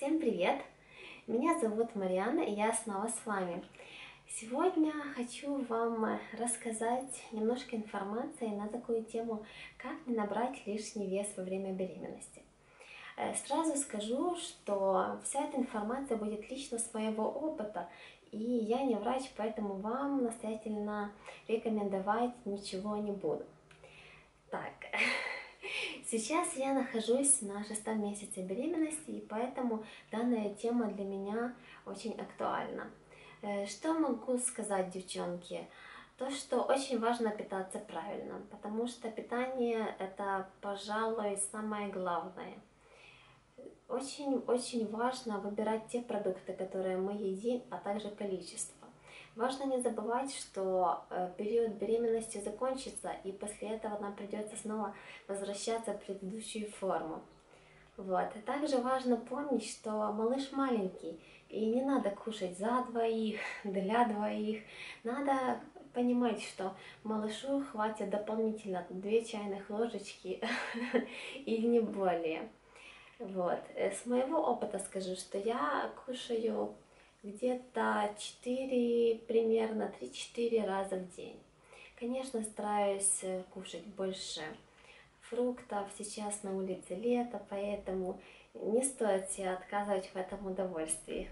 Всем привет! Меня зовут Марьяна, и я снова с вами. Сегодня хочу вам рассказать немножко информации на такую тему, как не набрать лишний вес во время беременности. Э, сразу скажу, что вся эта информация будет лично с моего опыта, и я не врач, поэтому вам настоятельно рекомендовать ничего не буду. Так, Сейчас я нахожусь на шестом месяце беременности, и поэтому данная тема для меня очень актуальна. Э, что могу сказать, девчонки? То, что очень важно питаться правильно, потому что питание это, пожалуй, самое главное. Очень-очень важно выбирать те продукты, которые мы едим, а также количество. Важно не забывать, что э, период беременности закончится, и после этого нам придется снова возвращаться в предыдущую форму. Вот. И также важно помнить, что малыш маленький, и не надо кушать за двоих, для двоих. Надо понимать, что малышу хватит дополнительно 2 чайных ложечки или не более. Вот. Э, с моего опыта скажу, что я кушаю где-то 4, примерно 3-4 раза в день. Конечно, стараюсь э, кушать больше фруктов. Сейчас на улице лето, поэтому не стоит себе отказывать в этом удовольствии.